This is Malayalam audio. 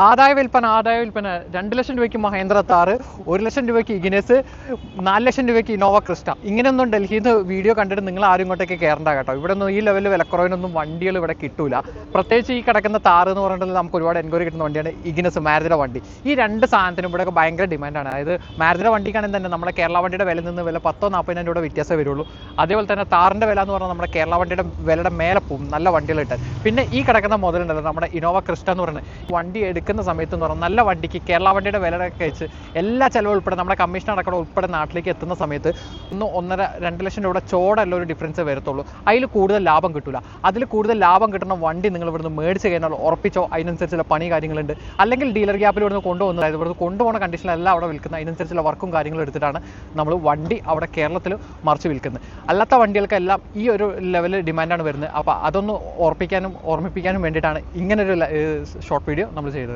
ആദായ വിൽപ്പന ആദായ വിൽപ്പന രണ്ട് ലക്ഷം രൂപയ്ക്ക് മഹേന്ദ്ര താറ് ഒരു ലക്ഷം രൂപയ്ക്ക് ഇഗ്നസ് നാല് ലക്ഷം രൂപയ്ക്ക് ഇന്നോവ ക്രിസ്റ്റ. ഇങ്ങനെയൊന്നും ഡൽഹിയിൽ നിന്ന് വീഡിയോ കണ്ടിട്ട് നിങ്ങൾ ആരും ഇങ്ങോട്ടേക്ക് കയറണ്ട കേട്ടോ. ഇവിടെ ഒന്നും ഈ ലെവലിൽ വിലക്കുറവിനൊന്നും വണ്ടികൾ ഇവിടെ കിട്ടൂല. പ്രത്യേകിച്ച് ഈ കിടക്കുന്ന താറ് എന്ന് പറഞ്ഞിട്ടുണ്ടെങ്കിൽ നമുക്ക് ഒരുപാട് എൻക്വയറി കിട്ടുന്ന വണ്ടിയാണ് ഇഗ്നസ് മാരുതിയുടെ വണ്ടി. ഈ രണ്ട് സാധനത്തിനും ഇവിടെ ഭയങ്കര ഡിമാൻഡാണ് അതായത് മാരുതിയുടെ വണ്ടിക്കാണെങ്കിൽ തന്നെ നമ്മുടെ കേരള വണ്ടിയുടെ വില നിന്ന് വില പത്തോ നാൽപ്പതിനായിരം രൂപ വ്യത്യാസമേ വരുള്ളൂ. അതേപോലെ തന്നെ താറിന്റെ വില എന്ന് പറഞ്ഞാൽ നമ്മുടെ കേരള വണ്ടിയുടെ വിലയുടെ മേലെ പോവും. നല്ല വണ്ടികൾ കിട്ടാൻ. പിന്നെ ഈ കിടക്കുന്ന മുതലുണ്ടല്ലോ നമ്മുടെ ഇന്നോവ ക്രിസ്റ്റ എന്ന് പറയുന്നത്. വണ്ടി എടുക്കുന്ന സമയത്ത് എന്ന് പറഞ്ഞാൽ നല്ല വണ്ടിക്ക് കേരള വണ്ടിയുടെ വിലയൊക്കെ വെച്ച് എല്ലാ ചിലവും ഉൾപ്പെടെ നമ്മുടെ കമ്മീഷൻ അടക്കം ഉൾപ്പെടെ നാട്ടിലേക്ക് എത്തുന്ന സമയത്ത് ഒന്ന് ഒന്നര രണ്ട് ലക്ഷം രൂപയുടെ ചോടല്ല ഒരു ഡിഫറൻസ് വരത്തുള്ളൂ. അതിൽ കൂടുതൽ ലാഭം കിട്ടില്ല അതിൽ കൂടുതൽ ലാഭം കിട്ടുന്ന വണ്ടി നിങ്ങൾ ഇവിടുന്ന് മേടിച്ച് കഴിഞ്ഞാൽ ഉറപ്പിച്ചോ? അതിനനുസരിച്ചുള്ള പണി കാര്യങ്ങളുണ്ട്. അല്ലെങ്കിൽ ഡീലർ ഗ്യാപ്പിൽ ഇവിടുന്ന് കൊണ്ടുവന്നത് അതായത് ഇവിടുന്ന് കൊണ്ടുപോകുന്ന കണ്ടീഷനിലല്ല അവിടെ വിൽക്കുന്നത് അതിനനുസരിച്ചുള്ള വർക്കും കാര്യങ്ങളും എടുത്തിട്ടാണ് നമ്മൾ വണ്ടി അവിടെ കേരളത്തിൽ മറിച്ച് വിൽക്കുന്നത്. അല്ലാത്ത വണ്ടികൾക്കെല്ലാം ഈ ഒരു ലെവലിൽ ഡിമാൻഡാണ് വരുന്നത്. അപ്പോൾ അതൊന്ന് ഓർപ്പിക്കാനും ഓർമ്മിപ്പിക്കാനും വേണ്ടിയിട്ടാണ് ഇങ്ങനൊരു ഷോർട്ട് വീഡിയോ നമ്മൾ ചെയ്തത്.